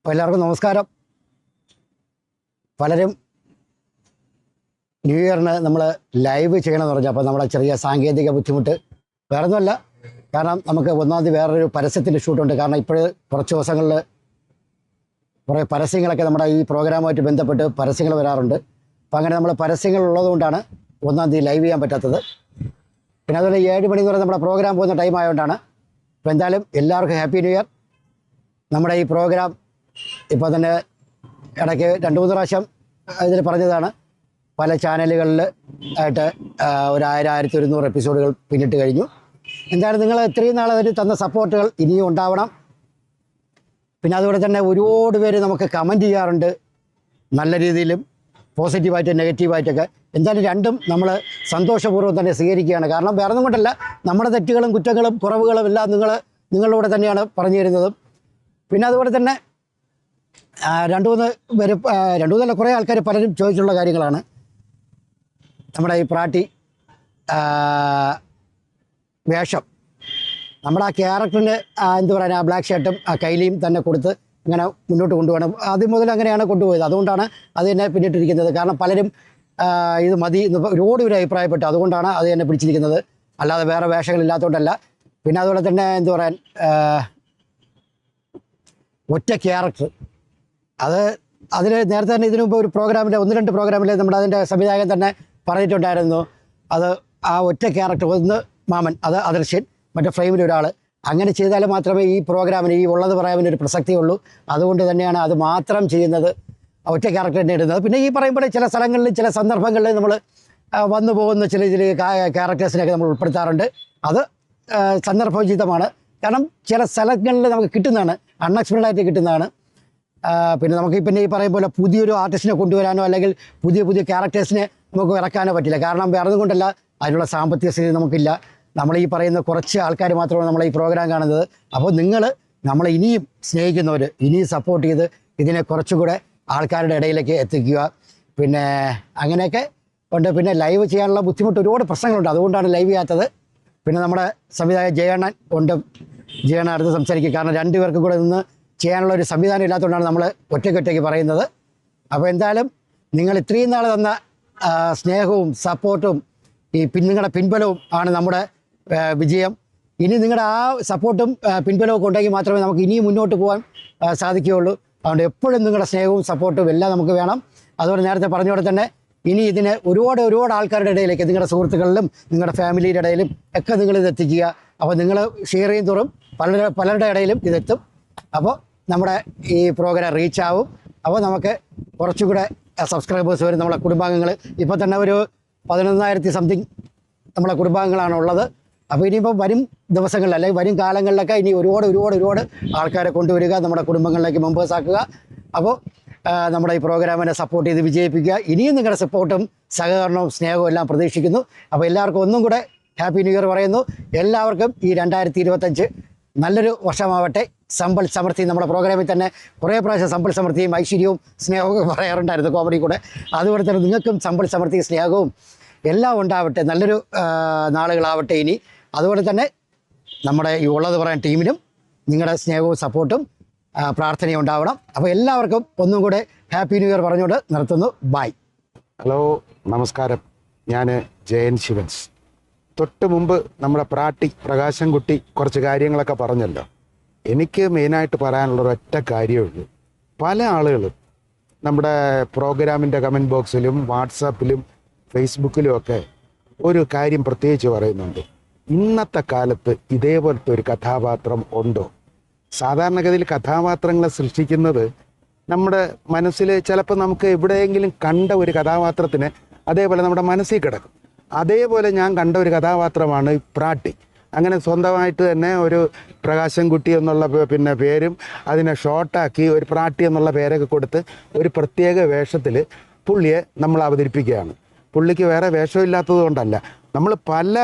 അപ്പോൾ എല്ലാവർക്കും നമസ്കാരം. പലരും ന്യൂ ഇയറിന് നമ്മൾ ലൈവ് ചെയ്യണമെന്ന് പറഞ്ഞു. അപ്പോൾ നമ്മുടെ ചെറിയ സാങ്കേതിക ബുദ്ധിമുട്ട് വേറെ ഒന്നുമല്ല കാരണം നമുക്ക് ഒന്നാം തീയതി വേറൊരു പരസ്യത്തിന്റെ ഷൂട്ടുണ്ട് കാരണം ഇപ്പോൾ കുറച്ച് ദിവസങ്ങളിൽ കുറേ പരസ്യങ്ങളൊക്കെ നമ്മുടെ ഈ പ്രോഗ്രാമുമായിട്ട് ബന്ധപ്പെട്ട് പരസ്യങ്ങൾ വരാറുണ്ട്. അപ്പോൾ അങ്ങനെ നമ്മൾ പരസ്യങ്ങൾ ഉള്ളതുകൊണ്ടാണ് ഒന്നാം തീയതി ലൈവ് ചെയ്യാൻ പറ്റാത്തത്. പിന്നെ അതുപോലെ ഏഴ് മണി എന്ന് പറയുന്നത് നമ്മുടെ പ്രോഗ്രാം പോകുന്ന ടൈം ആയതുകൊണ്ടാണ് അപ്പോൾ എന്തായാലും എല്ലാവർക്കും ഹാപ്പി ന്യൂ ഇയർ നമ്മുടെ ഈ പ്രോഗ്രാം ഇപ്പോൾ തന്നെ ഇടയ്ക്ക് രണ്ട് മൂന്ന് പ്രാവശ്യം ഇതിൽ പറഞ്ഞതാണ്. പല ചാനലുകളിൽ ആയിട്ട് ഒരു ആയിരം ആയിരത്തി ഒരുന്നൂറ് എപ്പിസോഡുകൾ പിന്നിട്ട് കഴിഞ്ഞു. എന്തായാലും നിങ്ങൾ ഇത്രയും നാൾ അതിന് തന്ന സപ്പോർട്ടുകൾ ഇനിയും ഉണ്ടാവണം. പിന്നെ അതുപോലെ തന്നെ ഒരുപാട് പേര് നമുക്ക് കമന്റ് ചെയ്യാറുണ്ട്. നല്ല രീതിയിലും പോസിറ്റീവായിട്ട് നെഗറ്റീവായിട്ടൊക്കെ എന്തായാലും രണ്ടും നമ്മൾ സന്തോഷപൂർവം തന്നെ സ്വീകരിക്കുകയാണ്. കാരണം വേറെ ഒന്നും കൊണ്ടല്ല നമ്മുടെ തെറ്റുകളും കുറ്റങ്ങളും കുറവുകളും എല്ലാം നിങ്ങൾ നിങ്ങളിലൂടെ തന്നെയാണ് പറഞ്ഞു തരുന്നതും. പിന്നെ അതുപോലെ തന്നെ രണ്ട് മൂന്ന് പേര് രണ്ടു മൂന്നല്ല കുറേ ആൾക്കാർ പലരും ചോദിച്ചിട്ടുള്ള കാര്യങ്ങളാണ്. നമ്മുടെ ഈ പ്രാട്ടി വേഷം. നമ്മുടെ ആ ക്യാരക്ടറിന് എന്ത് പറയാൻ ആ ബ്ലാക്ക് ഷർട്ടും ആ കൈലിയും തന്നെ കൊടുത്ത് ഇങ്ങനെ മുന്നോട്ട് കൊണ്ടുപോകണം. ആദ്യം മുതൽ അങ്ങനെയാണ് കൊണ്ടുപോയത്. അതുകൊണ്ടാണ് അത് തന്നെ പിന്നിട്ടിരിക്കുന്നത്. കാരണം പലരും ഇത് മതി എന്ന് ഒരുപാട് പേര് അഭിപ്രായപ്പെട്ടു. അതുകൊണ്ടാണ് അത് തന്നെ പിടിച്ചിരിക്കുന്നത്. അല്ലാതെ വേറെ വേഷങ്ങളില്ലാത്തതുകൊണ്ടല്ല പിന്നെ അതുപോലെ തന്നെ എന്ത് പറയാൻ ഒറ്റ ക്യാരക്ടർ. അത് അതിൽ നേരത്തെ തന്നെ ഇതിനു മുമ്പ് ഒരു പ്രോഗ്രാമിലെ ഒന്ന് രണ്ട് പ്രോഗ്രാമിലെ നമ്മുടെ അതിന്റെ സംവിധായകൻ തന്നെ പറഞ്ഞിട്ടുണ്ടായിരുന്നു. അത് ആ ഒറ്റ ക്യാരക്ടർ ഒന്ന് മാമൻ അത് അദർശൻ മറ്റേ ഫ്രെയിമിൽ ഒരാൾ. അങ്ങനെ ചെയ്താൽ മാത്രമേ ഈ പ്രോഗ്രാമിന് ഈ ഉള്ളത് പറയാൻ ഒരു പ്രസക്തിയുള്ളൂ അതുകൊണ്ട് തന്നെയാണ് അത് മാത്രം ചെയ്യുന്നത് ഒറ്റ ക്യാരക്ടർ തന്നെ ഇടുന്നത്. പിന്നെ ഈ പറയുമ്പോൾ ചില സ്ഥലങ്ങളിൽ ചില സന്ദർഭങ്ങളിൽ നമ്മൾ വന്നു പോകുന്ന ചില ചില ക്യാരക്ടേഴ്സിനെയൊക്കെ നമ്മൾ ഉൾപ്പെടുത്താറുണ്ട്. അത് സന്ദർഭോചിതമാണ്. കാരണം ചില സ്ഥലങ്ങളിൽ നമുക്ക് കിട്ടുന്നതാണ് അൺഎക്സ്പെക്റ്റഡായിട്ട് കിട്ടുന്നതാണ്. പിന്നെ നമുക്ക് പിന്നെ ഈ പറയും പോലെ പുതിയൊരു ആർട്ടിസ്റ്റിനെ കൊണ്ടുവരാനോ അല്ലെങ്കിൽ പുതിയ പുതിയ ക്യാരക്ടേഴ്സിനെ നമുക്ക് ഇറക്കാനോ പറ്റില്ല. കാരണം വേറെ കൊണ്ടല്ല അതിനുള്ള സാമ്പത്തിക സ്ഥിതി നമുക്കില്ല. നമ്മൾ ഈ പറയുന്ന കുറച്ച് ആൾക്കാർ മാത്രമാണ് നമ്മൾ ഈ പ്രോഗ്രാം കാണുന്നത്. അപ്പോൾ നിങ്ങൾ നമ്മളെ ഇനിയും സ്നേഹിക്കുന്നവർ ഇനിയും സപ്പോർട്ട് ചെയ്ത് ഇതിനെ കുറച്ചുകൂടെ ആൾക്കാരുടെ ഇടയിലേക്ക് എത്തിക്കുക. പിന്നെ അങ്ങനെയൊക്കെ ഉണ്ട്. പിന്നെ ലൈവ് ചെയ്യാനുള്ള ബുദ്ധിമുട്ട് ഒരുപാട് പ്രശ്നങ്ങളുണ്ട്. അതുകൊണ്ടാണ് ലൈവ് ചെയ്യാത്തത്. പിന്നെ നമ്മുടെ സംവിധായകൻ ജയണ്ണൻ ഉണ്ട്. ജയണ്ണൻ അടുത്ത് സംസാരിക്കുക കാരണം രണ്ടുപേർക്കും കൂടെ നിന്ന് ചെയ്യാനുള്ള ഒരു സംവിധാനം ഇല്ലാത്തതുകൊണ്ടാണ് നമ്മൾ ഒറ്റയ്ക്കൊറ്റയ്ക്ക് പറയുന്നത്. അപ്പോൾ എന്തായാലും നിങ്ങൾ ഇത്രയും നാൾ തന്ന സ്നേഹവും സപ്പോർട്ടും ഈ പിൻ നിങ്ങളുടെ പിൻബലവും ആണ് നമ്മുടെ വിജയം. ഇനി നിങ്ങളുടെ ആ സപ്പോർട്ടും പിൻബലവും ഒക്കെ ഉണ്ടെങ്കിൽ മാത്രമേ നമുക്ക് ഇനിയും മുന്നോട്ട് പോകാൻ സാധിക്കുകയുള്ളൂ. അതുകൊണ്ട് എപ്പോഴും നിങ്ങളുടെ സ്നേഹവും സപ്പോർട്ടും എല്ലാം നമുക്ക് വേണം. അതുപോലെ നേരത്തെ പറഞ്ഞ പോലെ തന്നെ ഇനി ഇതിന് ഒരുപാട് ഒരുപാട് ആൾക്കാരുടെ ഇടയിലേക്ക് നിങ്ങളുടെ സുഹൃത്തുക്കളിലും നിങ്ങളുടെ ഫാമിലിയുടെ ഇടയിലും ഒക്കെ നിങ്ങൾ ഇത് എത്തിക്കുക. അപ്പോൾ നിങ്ങൾ ഷെയർ ചെയ്യും തോറും പലരുടെ പലരുടെ ഇടയിലും ഇതെത്തും അപ്പോൾ നമ്മുടെ ഈ പ്രോഗ്രാം റീച്ച് ആവും. അപ്പോൾ നമുക്ക് കുറച്ചുകൂടെ സബ്സ്ക്രൈബേഴ്സ് വരും നമ്മുടെ കുടുംബാംഗങ്ങൾ ഇപ്പോൾ തന്നെ ഒരു പതിനൊന്നായിരത്തി സംതിങ് നമ്മുടെ കുടുംബാംഗങ്ങളാണ് ഉള്ളത്. അപ്പോൾ ഇനിയിപ്പോൾ വരും ദിവസങ്ങളിൽ അല്ലെങ്കിൽ വരും കാലങ്ങളിലൊക്കെ ഇനി ഒരുപാട് ഒരുപാട് ഒരുപാട് ആൾക്കാരെ കൊണ്ടുവരിക നമ്മുടെ കുടുംബങ്ങളിലേക്ക് മെമ്പേഴ്സ് ആക്കുക. അപ്പോൾ നമ്മുടെ ഈ പ്രോഗ്രാമിനെ സപ്പോർട്ട് ചെയ്ത് വിജയിപ്പിക്കുക. ഇനിയും നിങ്ങളുടെ സപ്പോർട്ടും സഹകരണവും സ്നേഹവും എല്ലാം പ്രതീക്ഷിക്കുന്നു. അപ്പോൾ എല്ലാവർക്കും ഒന്നും കൂടെ ഹാപ്പി ന്യൂ ഇയർ പറയുന്നു. എല്ലാവർക്കും ഈ രണ്ടായിരത്തി ഇരുപത്തഞ്ച് നല്ലൊരു വർഷമാവട്ടെ. സമ്പൽ സമൃദ്ധി നമ്മുടെ പ്രോഗ്രാമിൽ തന്നെ കുറേ പ്രാവശ്യം സമ്പൽ സമൃദ്ധിയും ഐശ്വര്യവും സ്നേഹവും പറയാറുണ്ടായിരുന്നു കോമഡി കൂടെ. അതുപോലെ തന്നെ നിങ്ങൾക്കും സമ്പൽ സമൃദ്ധി സ്നേഹവും എല്ലാം ഉണ്ടാവട്ടെ. നല്ലൊരു നാളുകളാവട്ടെ ഇനി. അതുപോലെ തന്നെ നമ്മുടെ ഈ ഉള്ളത് പറയാൻ ടീമിനും നിങ്ങളുടെ സ്നേഹവും സപ്പോർട്ടും പ്രാർത്ഥനയും ഉണ്ടാവണം. അപ്പോൾ എല്ലാവർക്കും ഒന്നും കൂടെ ഹാപ്പി ന്യൂ ഇയർ പറഞ്ഞുകൊണ്ട് നിർത്തുന്നു. ബൈ. ഹലോ നമസ്കാരം. ഞാൻ ജയൻ ശിവൻസ്. തൊട്ട് മുമ്പ് നമ്മുടെ പ്രാട്ടി പ്രകാശൻകുട്ടി കുറച്ച് കാര്യങ്ങളൊക്കെ പറഞ്ഞല്ലോ. എനിക്ക് മെയിനായിട്ട് പറയാനുള്ള ഒരൊറ്റ കാര്യമേ ഉള്ളൂ. പല ആളുകളും നമ്മുടെ പ്രോഗ്രാമിന്റെ കമന്റ് ബോക്സിലും വാട്സാപ്പിലും ഫേസ്ബുക്കിലും ഒക്കെ ഒരു കാര്യം പ്രത്യേകിച്ച് പറയുന്നുണ്ട്. ഇന്നത്തെ കാലത്ത് ഇതേപോലത്തെ ഒരു കഥാപാത്രം ഉണ്ടോ? സാധാരണഗതിയിൽ കഥാപാത്രങ്ങളെ സൃഷ്ടിക്കുന്നത് നമ്മുടെ മനസ്സിൽ ചിലപ്പോൾ നമുക്ക് എവിടെയെങ്കിലും കണ്ട ഒരു കഥാപാത്രത്തിന് അതേപോലെ നമ്മുടെ മനസ്സിൽ കിടക്കും. അതേപോലെ ഞാൻ കണ്ട ഒരു കഥാപാത്രമാണ് പ്രാട്ടി. അങ്ങനെ സ്വന്തമായിട്ട് തന്നെ ഒരു പ്രകാശൻകുട്ടി എന്നുള്ള പിന്നെ പേരും അതിനെ ഷോർട്ടാക്കി ഒരു പ്രാട്ടി എന്നുള്ള പേരൊക്കെ കൊടുത്ത് ഒരു പ്രത്യേക വേഷത്തിൽ പുള്ളിയെ നമ്മൾ അവതരിപ്പിക്കുകയാണ്. പുള്ളിക്ക് വേറെ വേഷമില്ലാത്തത് കൊണ്ടല്ല. നമ്മൾ പല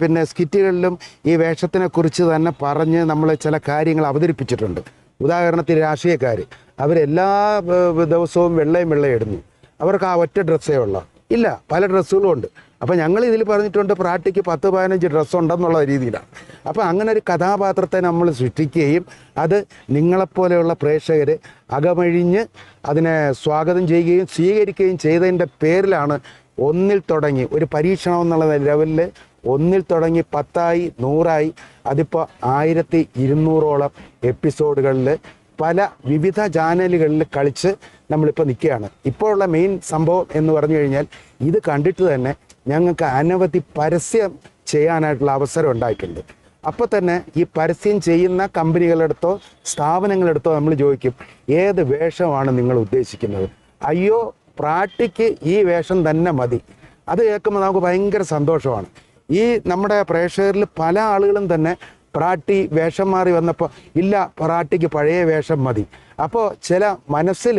പിന്നെ സ്കിറ്റുകളിലും ഈ വേഷത്തിനെക്കുറിച്ച് തന്നെ പറഞ്ഞ് നമ്മൾ ചില കാര്യങ്ങൾ അവതരിപ്പിച്ചിട്ടുണ്ട്. ഉദാഹരണത്തിന് രാഷ്ട്രീയക്കാർ. അവരെല്ലാ ദിവസവും വെള്ളയും വെള്ളയും ഇടുന്നു. അവർക്ക് ആ ഒറ്റ ഡ്രസ്സേ ഉള്ളൂ. ഇല്ല പല ഡ്രസ്സുകളും ഉണ്ട്. അപ്പോൾ ഞങ്ങൾ ഇതിൽ പറഞ്ഞിട്ടുണ്ട് പ്രാട്ടിക്ക് പത്ത് പതിനഞ്ച് ഡ്രസ്സ് ഉണ്ടെന്നുള്ള രീതിയിലാണ്. അപ്പോൾ അങ്ങനെ ഒരു കഥാപാത്രത്തെ നമ്മൾ സൃഷ്ടിക്കുകയും അത് നിങ്ങളെപ്പോലെയുള്ള പ്രേക്ഷകർ അകമഴിഞ്ഞ് അതിനെ സ്വാഗതം ചെയ്യുകയും സ്വീകരിക്കുകയും ചെയ്തതിന്റെ പേരിലാണ് ഒന്നിൽ തുടങ്ങി ഒരു പരീക്ഷണം എന്നുള്ള ലെവലിൽ ഒന്നിൽ തുടങ്ങി പത്തായി നൂറായി അതിപ്പോൾ ആയിരത്തി ഇരുന്നൂറോളം എപ്പിസോഡുകളിൽ പല വിവിധ ചാനലുകളിൽ കളിച്ച് നമ്മളിപ്പോൾ നിൽക്കുകയാണ്. ഇപ്പോഴുള്ള മെയിൻ സംഭവം എന്ന് പറഞ്ഞു കഴിഞ്ഞാൽ ഇത് കണ്ടിട്ട് തന്നെ ഞങ്ങൾക്ക് അനവധി പരസ്യം ചെയ്യാനായിട്ടുള്ള അവസരം ഉണ്ടായിട്ടുണ്ട്. അപ്പോൾ തന്നെ ഈ പരസ്യം ചെയ്യുന്ന കമ്പനികളെടുത്തോ സ്ഥാപനങ്ങളെടുത്തോ നമ്മൾ ചോദിക്കും ഏത് വേഷമാണ് നിങ്ങൾ ഉദ്ദേശിക്കുന്നത്? അയ്യോ പ്രാട്ടിക്ക് ഈ വേഷം തന്നെ മതി. അത് കേൾക്കുമ്പോൾ നമുക്ക് ഭയങ്കര സന്തോഷമാണ്. ഈ നമ്മുടെ പ്രേക്ഷകരിൽ പല ആളുകളും തന്നെ പ്രാട്ടി വേഷം മാറി വന്നപ്പോൾ ഇല്ല പ്രാട്ടിക്ക് പഴയ വേഷം മതി. അപ്പോൾ ചില മനസ്സിൽ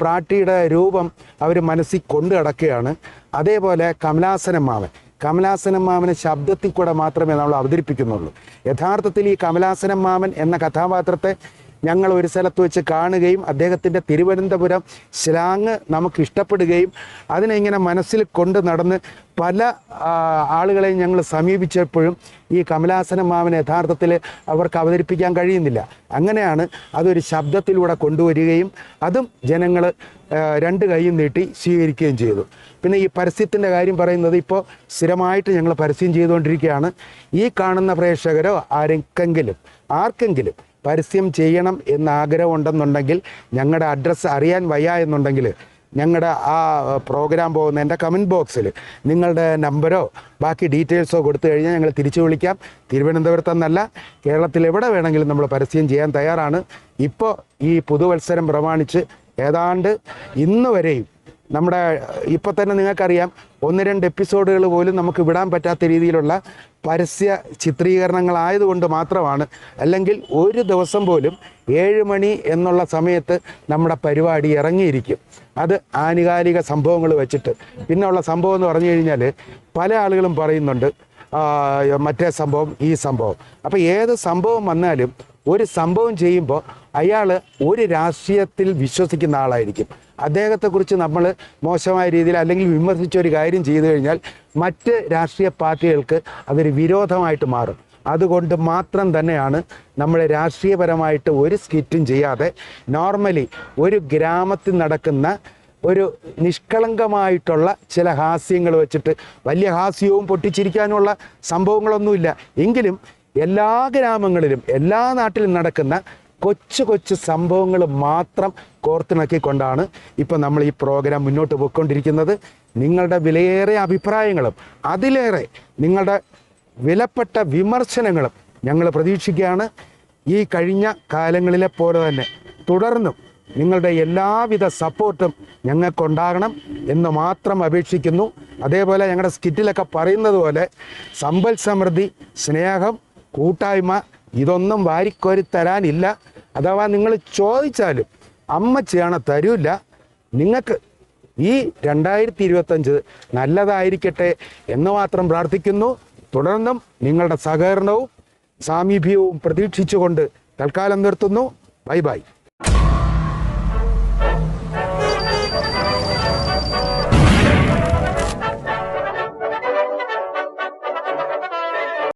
പ്രാട്ടിയുടെ രൂപം അവർ മനസ്സിൽ കൊണ്ടു കിടക്കുകയാണ് അതേപോലെ കമലാസനം മാവൻ കമലാസനം മാമനെ ശബ്ദത്തിൽ കൂടെ മാത്രമേ നമ്മൾ അവതരിപ്പിക്കുന്നുള്ളൂ. യഥാർത്ഥത്തിൽ ഈ കമലാസനം മാമൻ എന്ന കഥാപാത്രത്തെ ഞങ്ങൾ ഒരു സ്ഥലത്ത് വെച്ച് കാണുകയും അദ്ദേഹത്തിന്റെ തിരുവനന്തപുരം സ്ലാങ് നമുക്ക് ഇഷ്ടപ്പെടുകയും അതിനെ ഇങ്ങനെ മനസ്സിൽ കൊണ്ട് നടന്ന് പല ആളുകളെയും ഞങ്ങൾ സമീപിച്ചപ്പോഴും ഈ കമലാസന മാമൻ യഥാർത്ഥത്തിൽ അവർക്ക് അവതരിപ്പിക്കാൻ കഴിയുന്നില്ല. അങ്ങനെയാണ് അതൊരു ശബ്ദത്തിലൂടെ കൊണ്ടുവരികയും അതും ജനങ്ങൾ രണ്ട് കൈയും നീട്ടി സ്വീകരിക്കുകയും ചെയ്തു. പിന്നെ ഈ പരസ്യത്തിന്റെ കാര്യം പറയുന്നത് ഇപ്പോൾ സ്ഥിരമായിട്ട് ഞങ്ങൾ പരസ്യം ചെയ്തുകൊണ്ടിരിക്കുകയാണ്. ഈ കാണുന്ന പ്രേക്ഷകരോ ആരെങ്കിലും ആർക്കെങ്കിലും പരസ്യം ചെയ്യണം എന്ന് ആഗ്രഹം ഉണ്ടെന്നുണ്ടെങ്കിൽ ഞങ്ങളുടെ അഡ്രസ്സ് അറിയാൻ വയ്യ എന്നുണ്ടെങ്കിൽ ഞങ്ങളുടെ ആ പ്രോഗ്രാം പോകുന്ന എന്റെ കമന്റ് ബോക്സിൽ നിങ്ങളുടെ നമ്പരോ ബാക്കി ഡീറ്റെയിൽസോ കൊടുത്തു കഴിഞ്ഞാൽ ഞങ്ങൾ തിരിച്ചു വിളിക്കാം. തിരുവനന്തപുരത്ത് എന്നല്ല കേരളത്തിൽ എവിടെ വേണമെങ്കിലും നമ്മൾ പരസ്യം ചെയ്യാൻ തയ്യാറാണ്. ഇപ്പോൾ ഈ പുതുവത്സരം പ്രമാണിച്ച് ഏതാണ്ട് ഇന്ന് വരെയും നമ്മുടെ ഇപ്പം തന്നെ നിങ്ങൾക്കറിയാം ഒന്ന് രണ്ട് എപ്പിസോഡുകൾ പോലും നമുക്ക് വിടാൻ പറ്റാത്ത രീതിയിലുള്ള പരസ്യ ചിത്രീകരണങ്ങളായതുകൊണ്ട് മാത്രമാണ്. അല്ലെങ്കിൽ ഒരു ദിവസം പോലും ഏഴ് മണി എന്നുള്ള സമയത്ത് നമ്മുടെ പരിപാടി ഇറങ്ങിയിരിക്കും. അത് ആനുകാലിക സംഭവങ്ങൾ വെച്ചിട്ട്. പിന്നെയുള്ള സംഭവം എന്ന് പറഞ്ഞു കഴിഞ്ഞാൽ പല ആളുകളും പറയുന്നുണ്ട് മറ്റേ സംഭവം ഈ സംഭവം. അപ്പോൾ ഏത് സംഭവം വന്നാലും ഒരു സംഭവം ചെയ്യുമ്പോൾ അയാൾ ഒരു രാഷ്ട്രീയത്തിൽ വിശ്വസിക്കുന്ന ആളായിരിക്കും. അദ്ദേഹത്തെക്കുറിച്ച് നമ്മൾ മോശമായ രീതിയിൽ അല്ലെങ്കിൽ വിമർശിച്ച ഒരു കാര്യം ചെയ്തു കഴിഞ്ഞാൽ മറ്റ് രാഷ്ട്രീയ പാർട്ടികൾക്ക് അതൊരു വിരോധമായിട്ട് മാറും. അതുകൊണ്ട് മാത്രം തന്നെയാണ് നമ്മൾ രാഷ്ട്രീയപരമായിട്ട് ഒരു സ്കിറ്റും ചെയ്യാതെ നോർമലി ഒരു ഗ്രാമത്തിൽ നടക്കുന്ന ഒരു നിഷ്കളങ്കമായിട്ടുള്ള ചില ഹാസ്യങ്ങൾ വെച്ചിട്ട് വലിയ ഹാസ്യവും പൊട്ടിച്ചിരിക്കാനുള്ള സംഭവങ്ങളൊന്നുമില്ല. എങ്കിലും എല്ലാ ഗ്രാമങ്ങളിലും എല്ലാ നാട്ടിലും നടക്കുന്ന കൊച്ചു കൊച്ചു സംഭവങ്ങൾ മാത്രം കോർത്തിണക്കിക്കൊണ്ടാണ് ഇപ്പം നമ്മൾ ഈ പ്രോഗ്രാം മുന്നോട്ട് പോയിക്കൊണ്ടിരിക്കുന്നത്. നിങ്ങളുടെ വിലയേറെ അഭിപ്രായങ്ങളും അതിലേറെ നിങ്ങളുടെ വിലപ്പെട്ട വിമർശനങ്ങളും ഞങ്ങൾ പ്രതീക്ഷിക്കുകയാണ്. ഈ കഴിഞ്ഞ കാലങ്ങളിലെ പോലെ തന്നെ തുടർന്നും നിങ്ങളുടെ എല്ലാവിധ സപ്പോർട്ടും ഞങ്ങൾക്കുണ്ടാകണം എന്ന് മാത്രം അപേക്ഷിക്കുന്നു. അതേപോലെ ഞങ്ങളുടെ സ്കിറ്റിലൊക്കെ പറയുന്നത് പോലെ സമ്പൽ സമൃദ്ധി സ്നേഹം കൂട്ടായ്മ ഇതൊന്നും വാരിക്കോരി തരാനില്ല. അഥവാ നിങ്ങൾ ചോദിച്ചാലും അമ്മ അമ്മച്ചിയാണ് തരൂല്ല. നിങ്ങൾക്ക് ഈ രണ്ടായിരത്തി ഇരുപത്തഞ്ച് നല്ലതായിരിക്കട്ടെ എന്ന് മാത്രം പ്രാർത്ഥിക്കുന്നു. തുടർന്നും നിങ്ങളുടെ സഹകരണവും സാമീപ്യവും പ്രതീക്ഷിച്ചുകൊണ്ട് തൽക്കാലം നിർത്തുന്നു. Bye bye.